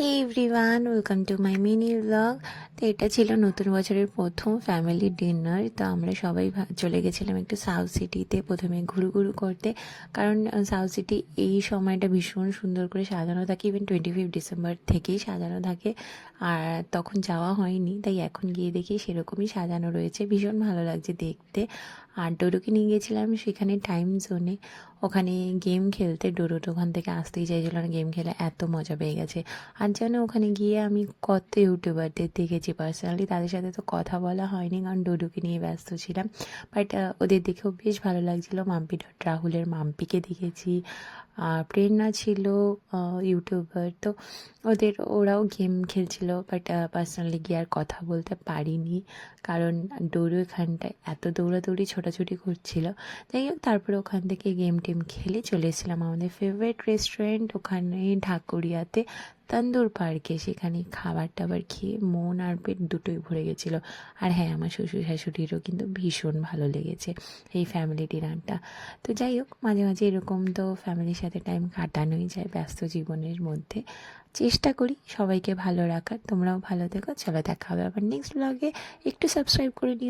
Hey everyone welcome to my mini vlog তো এটা ছিল নতুন বছরের প্রথম ফ্যামিলি ডিনার তো আমরা সবাই চলে গেছিলাম একটু সাউথ সিটিতে প্রথমে ঘুরু ঘুরু করতে। কারণ সাউথ সিটি এই সময়টা ভীষণ সুন্দর করে সাজানো থাকে। ইভেন টোয়েন্টি ফিফ ডিসেম্বর থেকেই সাজানো থাকে। আর তখন যাওয়া হয়নি, তাই এখন গিয়ে দেখি সেরকমই সাজানো রয়েছে। ভীষণ ভালো লাগছে দেখতে। আর ডোডোকে নিয়ে গেছিলাম সেখানে টাইম জোনে ওখানে গেম খেলতে ডোডোট ওখান থেকে আসতেই চাইছিল। না গেম খেলে এত মজা পেয়ে গেছে। আর যেন ওখানে গিয়ে আমি কত ইউটিউবারদের দেখেছি পার্সোনালি তাদের সাথে তো কথা বলা হয়নি, কারণ ডুডুকে নিয়ে ব্যস্ত ছিলাম। বাট ওদের দেখেও বেশ ভালো লাগছিল। মাম্পি ডট রাহুলের মাম্পিকে দেখেছি। আর প্রেরণা ছিল ইউটিউবার। তো ওদের, ওরাও গেম খেলছিল বাট পার্সোনালি গিয়ে আর কথা বলতে পারিনি। কারণ ডোরো এখানটায় এত দৌড়াদৌড়ি, ছোটাছুটি করছিল। যাই হোক, তারপরে ওখান থেকে গেম টেম খেলে চলে এসেছিলাম আমাদের ফেভারিট রেস্টুরেন্ট ওখানে ঢাকুরিয়াতে, তন্দুর পার্কে। সেখানে খাবার টাবার খেয়ে মন আর পেট দুটোই ভরে গেছিল। আর হ্যাঁ আমার শ্বশুর শাশুড়িরও কিন্তু ভীষণ ভালো লেগেছে এই ফ্যামিলি ডিনারটা তো যাই হোক, মাঝে মাঝে এরকম তো ফ্যামিলির সাথে টাইম কাটানোই যায় ব্যস্ত জীবনের মধ্যে। চেষ্টা করি সবাইকে ভালো রাখার। তোমরাও ভালো থেকো। চলো দেখা হবে আবার নেক্সট ব্লগে একটু সাবস্ক্রাইব করে নিও